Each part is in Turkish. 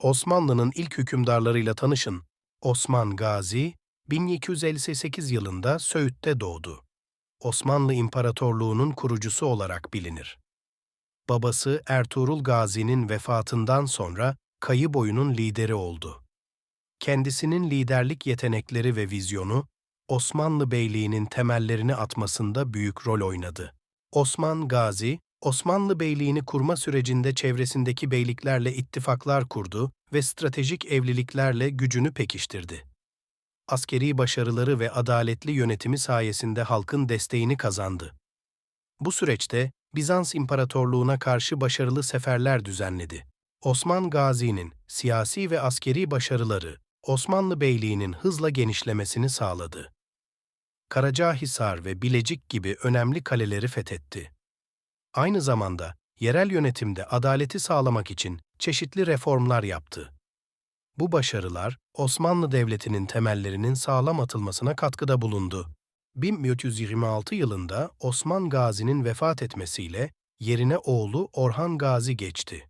Osmanlı'nın ilk hükümdarlarıyla tanışın. Osman Gazi, 1258 yılında Söğüt'te doğdu. Osmanlı İmparatorluğu'nun kurucusu olarak bilinir. Babası Ertuğrul Gazi'nin vefatından sonra Kayı boyunun lideri oldu. Kendisinin liderlik yetenekleri ve vizyonu, Osmanlı Beyliği'nin temellerini atmasında büyük rol oynadı. Osman Gazi, Osmanlı Beyliğini kurma sürecinde çevresindeki beyliklerle ittifaklar kurdu ve stratejik evliliklerle gücünü pekiştirdi. Askeri başarıları ve adaletli yönetimi sayesinde halkın desteğini kazandı. Bu süreçte Bizans İmparatorluğu'na karşı başarılı seferler düzenledi. Osman Gazi'nin siyasi ve askeri başarıları Osmanlı Beyliği'nin hızla genişlemesini sağladı. Karacahisar ve Bilecik gibi önemli kaleleri fethetti. Aynı zamanda yerel yönetimde adaleti sağlamak için çeşitli reformlar yaptı. Bu başarılar Osmanlı Devleti'nin temellerinin sağlam atılmasına katkıda bulundu. 1126 yılında Osman Gazi'nin vefat etmesiyle yerine oğlu Orhan Gazi geçti.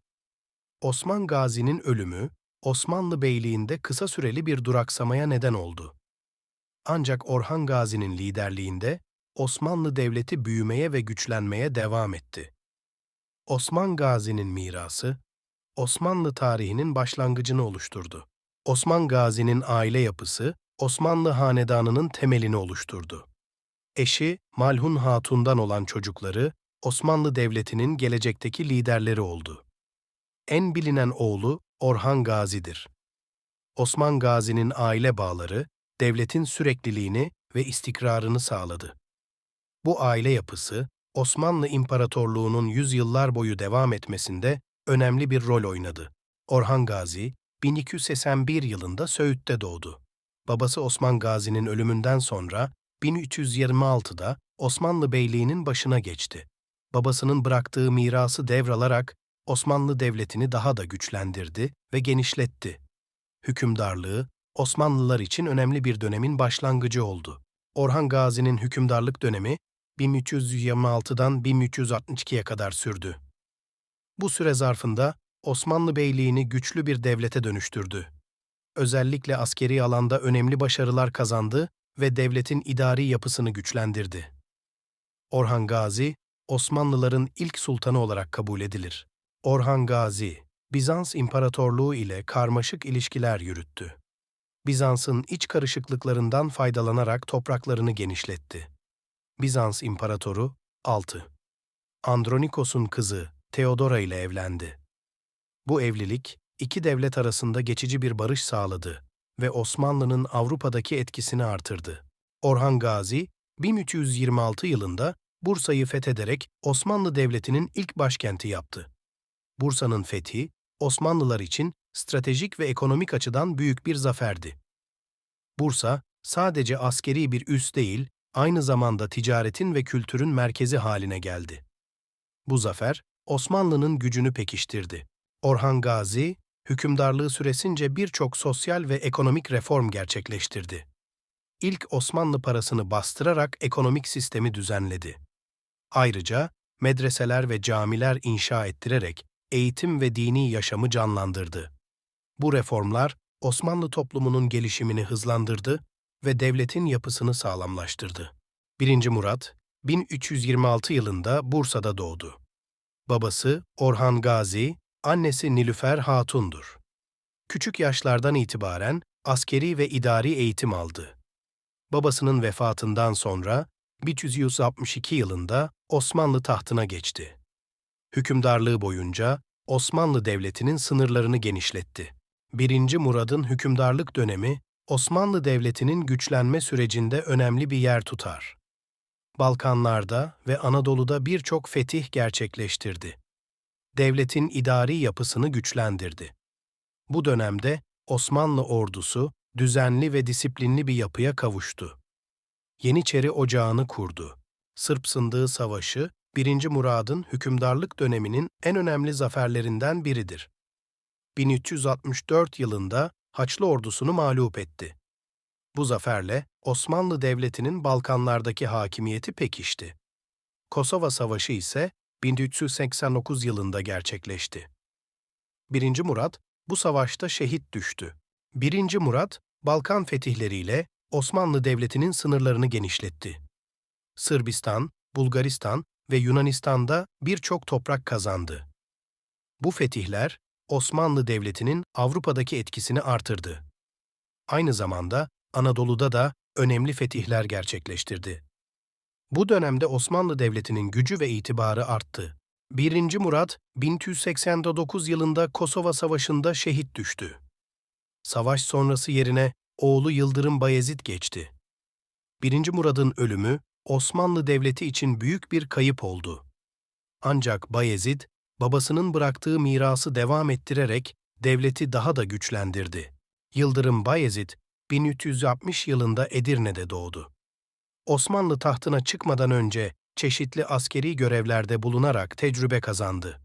Osman Gazi'nin ölümü Osmanlı Beyliği'nde kısa süreli bir duraksamaya neden oldu. Ancak Orhan Gazi'nin liderliğinde Osmanlı Devleti büyümeye ve güçlenmeye devam etti. Osman Gazi'nin mirası, Osmanlı tarihinin başlangıcını oluşturdu. Osman Gazi'nin aile yapısı, Osmanlı hanedanının temelini oluşturdu. Eşi Malhun Hatun'dan olan çocukları, Osmanlı Devleti'nin gelecekteki liderleri oldu. En bilinen oğlu Orhan Gazi'dir. Osman Gazi'nin aile bağları, devletin sürekliliğini ve istikrarını sağladı. Bu aile yapısı, Osmanlı İmparatorluğu'nun yüzyıllar boyu devam etmesinde önemli bir rol oynadı. Orhan Gazi, 1281 yılında Söğüt'te doğdu. Babası Osman Gazi'nin ölümünden sonra 1326'da Osmanlı Beyliği'nin başına geçti. Babasının bıraktığı mirası devralarak Osmanlı Devleti'ni daha da güçlendirdi ve genişletti. Hükümdarlığı, Osmanlılar için önemli bir dönemin başlangıcı oldu. Orhan Gazi'nin hükümdarlık dönemi 1326'dan 1362'ye kadar sürdü. Bu süre zarfında Osmanlı Beyliğini güçlü bir devlete dönüştürdü. Özellikle askeri alanda önemli başarılar kazandı ve devletin idari yapısını güçlendirdi. Orhan Gazi, Osmanlıların ilk sultanı olarak kabul edilir. Orhan Gazi, Bizans İmparatorluğu ile karmaşık ilişkiler yürüttü. Bizans'ın iç karışıklıklarından faydalanarak topraklarını genişletti. Bizans İmparatoru 6. Andronikos'un kızı Theodora ile evlendi. Bu evlilik, iki devlet arasında geçici bir barış sağladı ve Osmanlı'nın Avrupa'daki etkisini artırdı. Orhan Gazi, 1326 yılında Bursa'yı fethederek Osmanlı Devleti'nin ilk başkenti yaptı. Bursa'nın fethi, Osmanlılar için stratejik ve ekonomik açıdan büyük bir zaferdi. Bursa, sadece askeri bir üs değil, aynı zamanda ticaretin ve kültürün merkezi haline geldi. Bu zafer, Osmanlı'nın gücünü pekiştirdi. Orhan Gazi, hükümdarlığı süresince birçok sosyal ve ekonomik reform gerçekleştirdi. İlk Osmanlı parasını bastırarak ekonomik sistemi düzenledi. Ayrıca medreseler ve camiler inşa ettirerek eğitim ve dini yaşamı canlandırdı. Bu reformlar Osmanlı toplumunun gelişimini hızlandırdı ve devletin yapısını sağlamlaştırdı. 1. Murat, 1326 yılında Bursa'da doğdu. Babası Orhan Gazi, annesi Nilüfer Hatun'dur. Küçük yaşlardan itibaren askeri ve idari eğitim aldı. Babasının vefatından sonra 1162 yılında Osmanlı tahtına geçti. Hükümdarlığı boyunca Osmanlı Devleti'nin sınırlarını genişletti. 1. Murad'ın hükümdarlık dönemi Osmanlı Devleti'nin güçlenme sürecinde önemli bir yer tutar. Balkanlarda ve Anadolu'da birçok fetih gerçekleştirdi. Devletin idari yapısını güçlendirdi. Bu dönemde Osmanlı ordusu düzenli ve disiplinli bir yapıya kavuştu. Yeniçeri Ocağı'nı kurdu. Sırp Sındığı Savaşı, 1. Murad'ın hükümdarlık döneminin en önemli zaferlerinden biridir. 1364 yılında Haçlı ordusunu mağlup etti. Bu zaferle Osmanlı Devleti'nin Balkanlardaki hakimiyeti pekişti. Kosova Savaşı ise 1389 yılında gerçekleşti. 1. Murat, bu savaşta şehit düştü. 1. Murat, Balkan fetihleriyle Osmanlı Devleti'nin sınırlarını genişletti. Sırbistan, Bulgaristan ve Yunanistan'da birçok toprak kazandı. Bu fetihler, Osmanlı Devleti'nin Avrupa'daki etkisini artırdı. Aynı zamanda Anadolu'da da önemli fetihler gerçekleştirdi. Bu dönemde Osmanlı Devleti'nin gücü ve itibarı arttı. 1. Murat, 1289 yılında Kosova Savaşı'nda şehit düştü. Savaş sonrası yerine oğlu Yıldırım Bayezid geçti. 1. Murad'ın ölümü Osmanlı Devleti için büyük bir kayıp oldu. Ancak Bayezid, babasının bıraktığı mirası devam ettirerek devleti daha da güçlendirdi. Yıldırım Bayezid, 1360 yılında Edirne'de doğdu. Osmanlı tahtına çıkmadan önce çeşitli askeri görevlerde bulunarak tecrübe kazandı.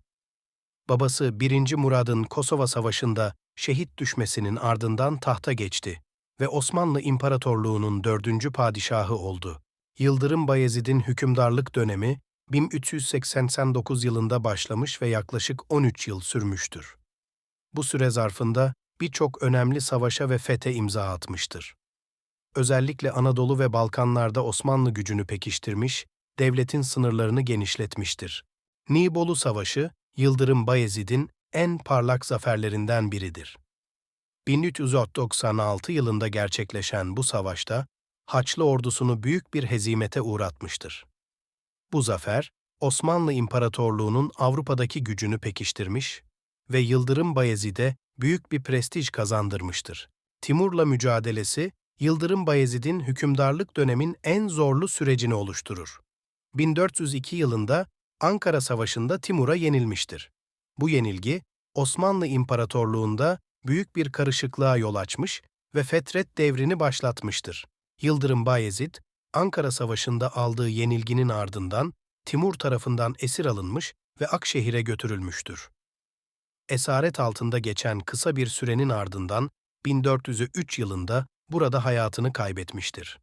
Babası 1. Murad'ın Kosova Savaşı'nda şehit düşmesinin ardından tahta geçti ve Osmanlı İmparatorluğu'nun dördüncü padişahı oldu. Yıldırım Bayezid'in hükümdarlık dönemi 1389 yılında başlamış ve yaklaşık 13 yıl sürmüştür. Bu süre zarfında birçok önemli savaşa ve fethe imza atmıştır. Özellikle Anadolu ve Balkanlarda Osmanlı gücünü pekiştirmiş, devletin sınırlarını genişletmiştir. Nibolu Savaşı, Yıldırım Bayezid'in en parlak zaferlerinden biridir. 1396 yılında gerçekleşen bu savaşta, Haçlı ordusunu büyük bir hezimete uğratmıştır. Bu zafer, Osmanlı İmparatorluğu'nun Avrupa'daki gücünü pekiştirmiş ve Yıldırım Bayezid'e büyük bir prestij kazandırmıştır. Timur'la mücadelesi, Yıldırım Bayezid'in hükümdarlık dönemin en zorlu sürecini oluşturur. 1402 yılında Ankara Savaşı'nda Timur'a yenilmiştir. Bu yenilgi, Osmanlı İmparatorluğu'nda büyük bir karışıklığa yol açmış ve Fetret devrini başlatmıştır. Yıldırım Bayezid, Ankara Savaşı'nda aldığı yenilginin ardından Timur tarafından esir alınmış ve Akşehir'e götürülmüştür. Esaret altında geçen kısa bir sürenin ardından 1403 yılında burada hayatını kaybetmiştir.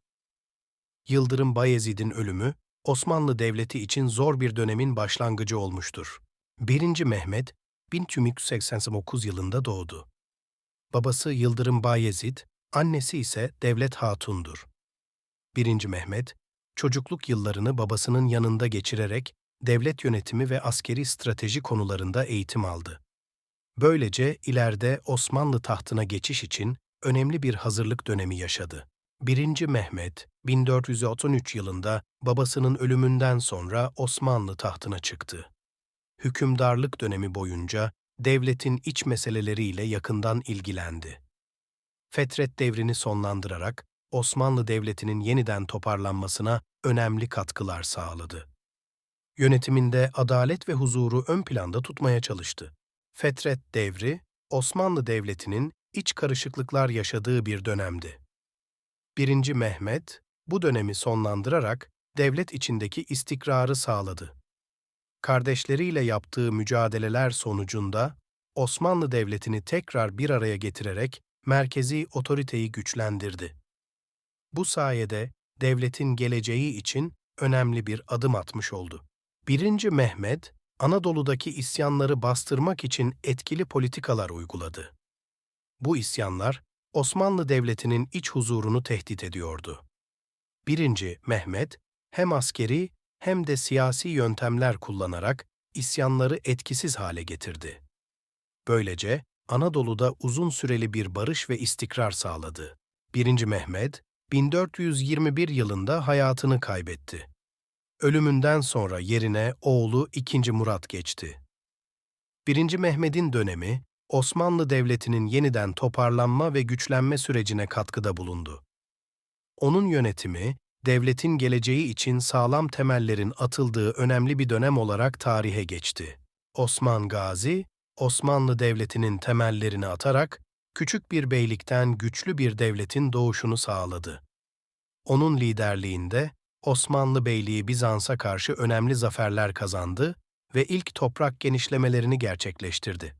Yıldırım Bayezid'in ölümü, Osmanlı Devleti için zor bir dönemin başlangıcı olmuştur. 1. Mehmet, 1389 yılında doğdu. Babası Yıldırım Bayezid, annesi ise Devlet Hatun'dur. 1. Mehmet, çocukluk yıllarını babasının yanında geçirerek devlet yönetimi ve askeri strateji konularında eğitim aldı. Böylece ileride Osmanlı tahtına geçiş için önemli bir hazırlık dönemi yaşadı. 1. Mehmet, 1433 yılında babasının ölümünden sonra Osmanlı tahtına çıktı. Hükümdarlık dönemi boyunca devletin iç meseleleriyle yakından ilgilendi. Fetret devrini sonlandırarak Osmanlı Devleti'nin yeniden toparlanmasına önemli katkılar sağladı. Yönetiminde adalet ve huzuru ön planda tutmaya çalıştı. Fetret devri, Osmanlı Devleti'nin iç karışıklıklar yaşadığı bir dönemdi. 1. Mehmet, bu dönemi sonlandırarak devlet içindeki istikrarı sağladı. Kardeşleriyle yaptığı mücadeleler sonucunda Osmanlı Devleti'ni tekrar bir araya getirerek merkezi otoriteyi güçlendirdi. Bu sayede devletin geleceği için önemli bir adım atmış oldu. 1. Mehmet, Anadolu'daki isyanları bastırmak için etkili politikalar uyguladı. Bu isyanlar, Osmanlı Devleti'nin iç huzurunu tehdit ediyordu. 1. Mehmet, hem askeri hem de siyasi yöntemler kullanarak isyanları etkisiz hale getirdi. Böylece Anadolu'da uzun süreli bir barış ve istikrar sağladı. 1. Mehmet, 1421 yılında hayatını kaybetti. Ölümünden sonra yerine oğlu 2. Murat geçti. 1. Mehmet'in dönemi, Osmanlı Devleti'nin yeniden toparlanma ve güçlenme sürecine katkıda bulundu. Onun yönetimi, devletin geleceği için sağlam temellerin atıldığı önemli bir dönem olarak tarihe geçti. Osman Gazi, Osmanlı Devleti'nin temellerini atarak küçük bir beylikten güçlü bir devletin doğuşunu sağladı. Onun liderliğinde Osmanlı Beyliği Bizans'a karşı önemli zaferler kazandı ve ilk toprak genişlemelerini gerçekleştirdi.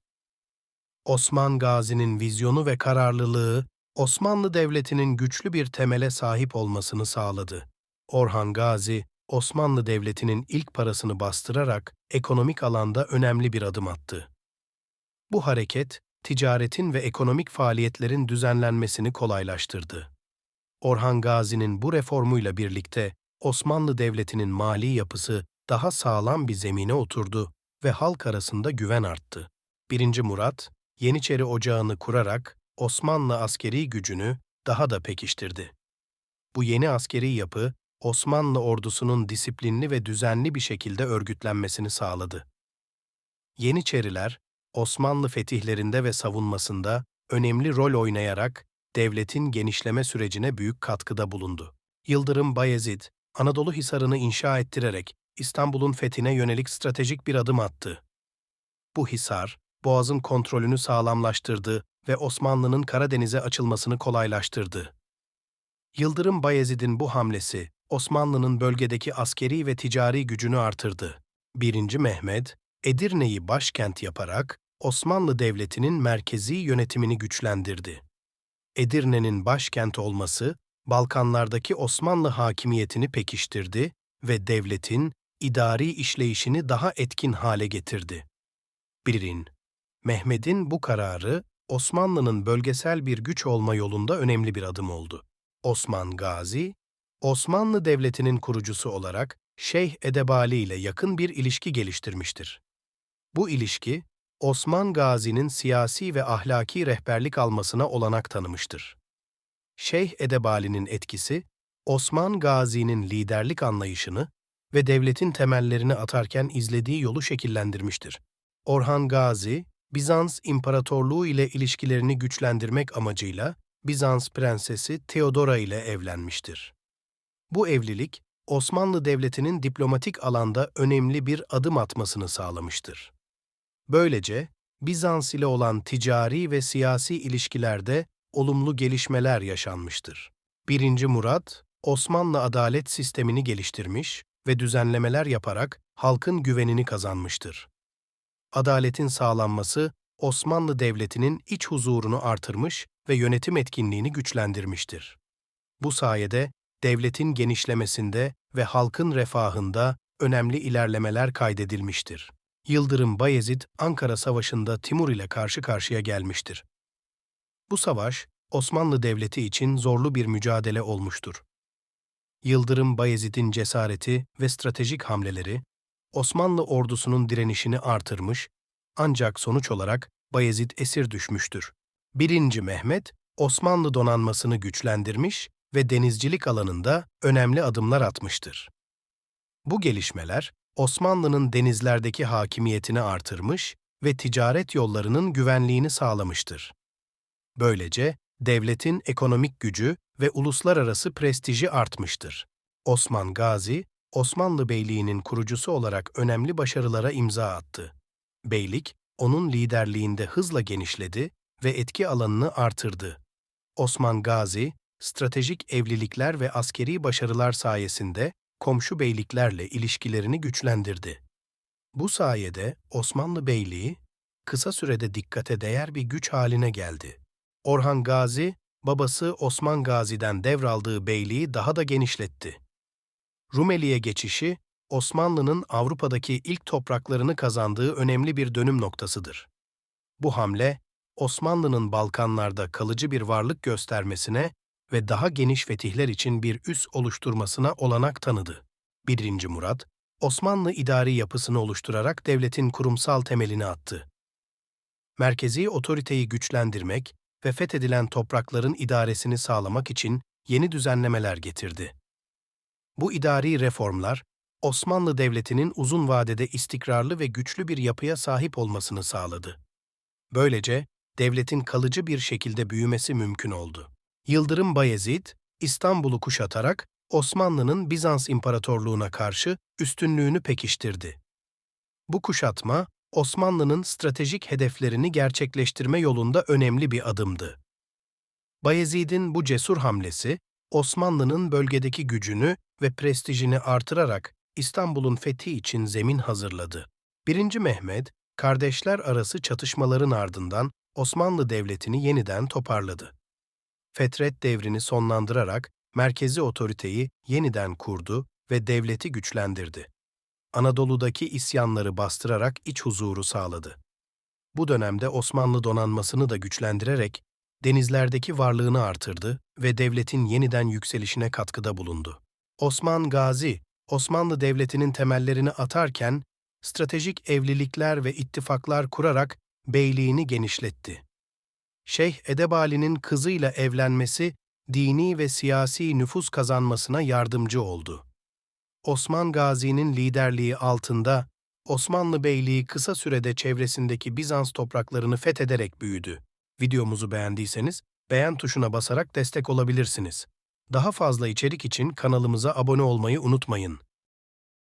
Osman Gazi'nin vizyonu ve kararlılığı Osmanlı Devleti'nin güçlü bir temele sahip olmasını sağladı. Orhan Gazi, Osmanlı Devleti'nin ilk parasını bastırarak ekonomik alanda önemli bir adım attı. Bu hareket, ticaretin ve ekonomik faaliyetlerin düzenlenmesini kolaylaştırdı. Orhan Gazi'nin bu reformuyla birlikte Osmanlı Devleti'nin mali yapısı daha sağlam bir zemine oturdu ve halk arasında güven arttı. 1. Murat, Yeniçeri Ocağı'nı kurarak Osmanlı askeri gücünü daha da pekiştirdi. Bu yeni askeri yapı, Osmanlı ordusunun disiplinli ve düzenli bir şekilde örgütlenmesini sağladı. Yeniçeriler, Osmanlı fetihlerinde ve savunmasında önemli rol oynayarak devletin genişleme sürecine büyük katkıda bulundu. Yıldırım Bayezid, Anadolu Hisarı'nı inşa ettirerek İstanbul'un fethine yönelik stratejik bir adım attı. Bu hisar, Boğaz'ın kontrolünü sağlamlaştırdı ve Osmanlı'nın Karadeniz'e açılmasını kolaylaştırdı. Yıldırım Bayezid'in bu hamlesi, Osmanlı'nın bölgedeki askeri ve ticari gücünü artırdı. 1. Mehmet, Edirne'yi başkent yaparak Osmanlı Devleti'nin merkezi yönetimini güçlendirdi. Edirne'nin başkent olması, Balkanlardaki Osmanlı hakimiyetini pekiştirdi ve devletin idari işleyişini daha etkin hale getirdi. 1. Mehmet'in bu kararı, Osmanlı'nın bölgesel bir güç olma yolunda önemli bir adım oldu. Osman Gazi, Osmanlı Devleti'nin kurucusu olarak Şeyh Edebali ile yakın bir ilişki geliştirmiştir. Bu ilişki, Osman Gazi'nin siyasi ve ahlaki rehberlik almasına olanak tanımıştır. Şeyh Edebali'nin etkisi, Osman Gazi'nin liderlik anlayışını ve devletin temellerini atarken izlediği yolu şekillendirmiştir. Orhan Gazi, Bizans İmparatorluğu ile ilişkilerini güçlendirmek amacıyla Bizans prensesi Theodora ile evlenmiştir. Bu evlilik, Osmanlı Devleti'nin diplomatik alanda önemli bir adım atmasını sağlamıştır. Böylece, Bizans ile olan ticari ve siyasi ilişkilerde olumlu gelişmeler yaşanmıştır. 1. Murat, Osmanlı adalet sistemini geliştirmiş ve düzenlemeler yaparak halkın güvenini kazanmıştır. Adaletin sağlanması, Osmanlı Devleti'nin iç huzurunu artırmış ve yönetim etkinliğini güçlendirmiştir. Bu sayede devletin genişlemesinde ve halkın refahında önemli ilerlemeler kaydedilmiştir. Yıldırım Bayezid, Ankara Savaşı'nda Timur ile karşı karşıya gelmiştir. Bu savaş, Osmanlı Devleti için zorlu bir mücadele olmuştur. Yıldırım Bayezid'in cesareti ve stratejik hamleleri, Osmanlı ordusunun direnişini artırmış, ancak sonuç olarak Bayezid esir düşmüştür. 1. Mehmet, Osmanlı donanmasını güçlendirmiş ve denizcilik alanında önemli adımlar atmıştır. Bu gelişmeler, Osmanlı'nın denizlerdeki hakimiyetini artırmış ve ticaret yollarının güvenliğini sağlamıştır. Böylece devletin ekonomik gücü ve uluslararası prestiji artmıştır. Osman Gazi, Osmanlı Beyliği'nin kurucusu olarak önemli başarılara imza attı. Beylik, onun liderliğinde hızla genişledi ve etki alanını artırdı. Osman Gazi, stratejik evlilikler ve askeri başarılar sayesinde komşu beyliklerle ilişkilerini güçlendirdi. Bu sayede Osmanlı Beyliği, kısa sürede dikkate değer bir güç haline geldi. Orhan Gazi, babası Osman Gazi'den devraldığı beyliği daha da genişletti. Rumeli'ye geçişi, Osmanlı'nın Avrupa'daki ilk topraklarını kazandığı önemli bir dönüm noktasıdır. Bu hamle, Osmanlı'nın Balkanlarda kalıcı bir varlık göstermesine ve daha geniş fetihler için bir üs oluşturmasına olanak tanıdı. 1. Murat, Osmanlı idari yapısını oluşturarak devletin kurumsal temelini attı. Merkezi otoriteyi güçlendirmek ve fethedilen toprakların idaresini sağlamak için yeni düzenlemeler getirdi. Bu idari reformlar, Osmanlı Devleti'nin uzun vadede istikrarlı ve güçlü bir yapıya sahip olmasını sağladı. Böylece devletin kalıcı bir şekilde büyümesi mümkün oldu. Yıldırım Bayezid, İstanbul'u kuşatarak Osmanlı'nın Bizans İmparatorluğu'na karşı üstünlüğünü pekiştirdi. Bu kuşatma, Osmanlı'nın stratejik hedeflerini gerçekleştirme yolunda önemli bir adımdı. Bayezid'in bu cesur hamlesi, Osmanlı'nın bölgedeki gücünü ve prestijini artırarak İstanbul'un fethi için zemin hazırladı. 1. Mehmet, kardeşler arası çatışmaların ardından Osmanlı Devleti'ni yeniden toparladı. Fetret devrini sonlandırarak merkezi otoriteyi yeniden kurdu ve devleti güçlendirdi. Anadolu'daki isyanları bastırarak iç huzuru sağladı. bu dönemde Osmanlı donanmasını da güçlendirerek denizlerdeki varlığını artırdı ve devletin yeniden yükselişine katkıda bulundu. Osman Gazi, Osmanlı Devleti'nin temellerini atarken stratejik evlilikler ve ittifaklar kurarak beyliğini genişletti. Şeyh Edebali'nin kızıyla evlenmesi dini ve siyasi nüfuz kazanmasına yardımcı oldu. Osman Gazi'nin liderliği altında Osmanlı Beyliği kısa sürede çevresindeki Bizans topraklarını fethederek büyüdü. Videomuzu beğendiyseniz beğen tuşuna basarak destek olabilirsiniz. Daha fazla içerik için kanalımıza abone olmayı unutmayın.